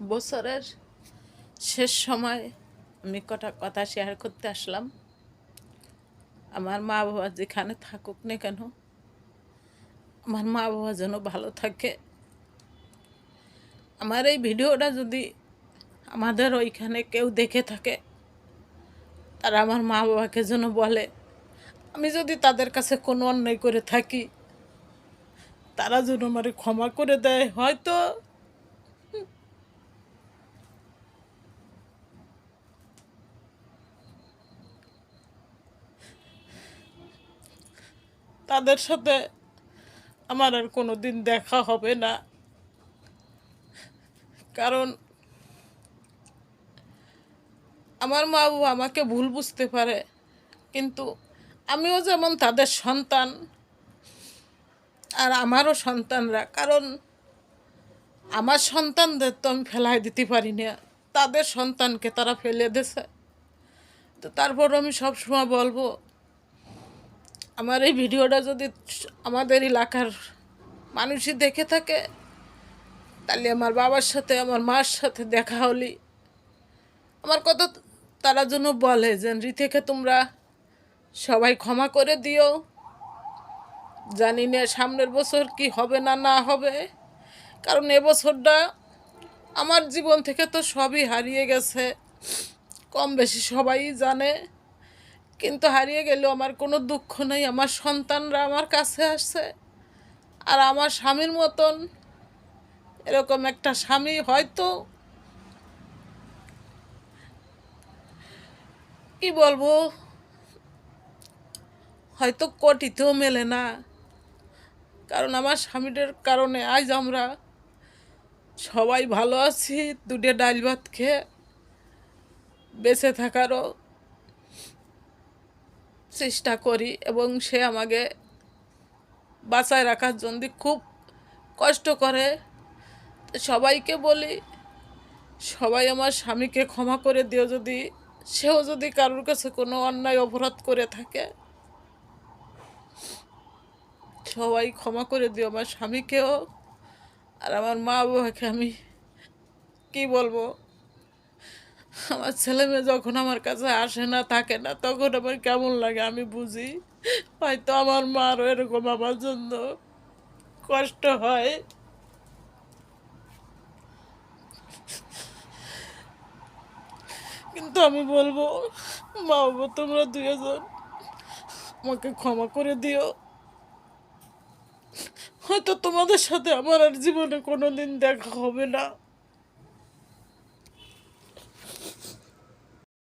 বছরের শেষ সময় আমি কটা কথা শেয়ার করতে আসলাম। আমার মা বাবা যেখানে থাকুক না কেন, আমার মা বাবা যেন ভালো থাকে। আমার এই ভিডিওটা যদি আমাদের ওইখানে কেউ দেখে থাকে, তারা আমার মা বাবাকে যেন বলে। আমি যদি তাদের কাছে কোনো অন্যায় করে থাকি, তারা যেন আমার ক্ষমা করে দেয়। হয়তো তাদের সাথে আমার আর কোনো দিন দেখা হবে না। কারণ আমার মা বাবা আমাকে ভুল বুঝতে পারে, কিন্তু আমিও যেমন তাদের সন্তান আর আমারও সন্তানরা, কারণ আমার সন্তানদের তো আমি ফেলাই দিতে পারি না, তাদের সন্তানকে তারা ফেলে দিছে তো তারপর আমি সবসময় বলব আমার এই ভিডিওটা যদি আমাদের এলাকার মানুষই দেখে থাকে, তাহলে আমার বাবার সাথে, আমার মার সাথে দেখা হলি আমার কথা তারা জন্য বলে যে রিথেকে তোমরা সবাই ক্ষমা করে দিও। জানি না সামনের বছর কি হবে না না হবে, কারণ এবছরটা আমার জীবন থেকে তো সবই হারিয়ে গেছে। কম বেশি সবাই জানে। কিন্তু হারিয়ে গেলেও আমার কোনো দুঃখ নেই। আমার সন্তানরা আমার কাছে আসছে। আর আমার স্বামীর মতন এরকম একটা স্বামী হয়তো কি বলব? হয়তো কোটিতেও মেলে না। কারণ আমার স্বামীটার কারণে আজ আমরা সবাই ভালো আছি। দুটো ডাল ভাত খেয়ে বেঁচে থাকারও চেষ্টা করি এবং সে আমাকে বাঁচায় রাখার জন্য খুব কষ্ট করে। সবাইকে বলি, সবাই আমার স্বামীকে ক্ষমা করে দিও যদি সেও যদি কারোর কাছে কোনো অন্যায় অপরাধ করে থাকে। সবাই ক্ষমা করে দিও আমার স্বামীকেও। আর আমার মা বাবাকে আমি কি বলব? আমার ছেলে মেয়ে যখন আমার কাছে আসে না, থাকে না, তখন আমার কেমন লাগে আমি বুঝি। হয়তো আমার মারও এরকম আমার জন্য কষ্ট হয়। কিন্তু আমি বলব, মা বাবা তোমরা দুজন আমাকে ক্ষমা করে দিও। হয়তো তোমাদের সাথে আমার আর জীবনে কোনো দিন দেখা হবে না।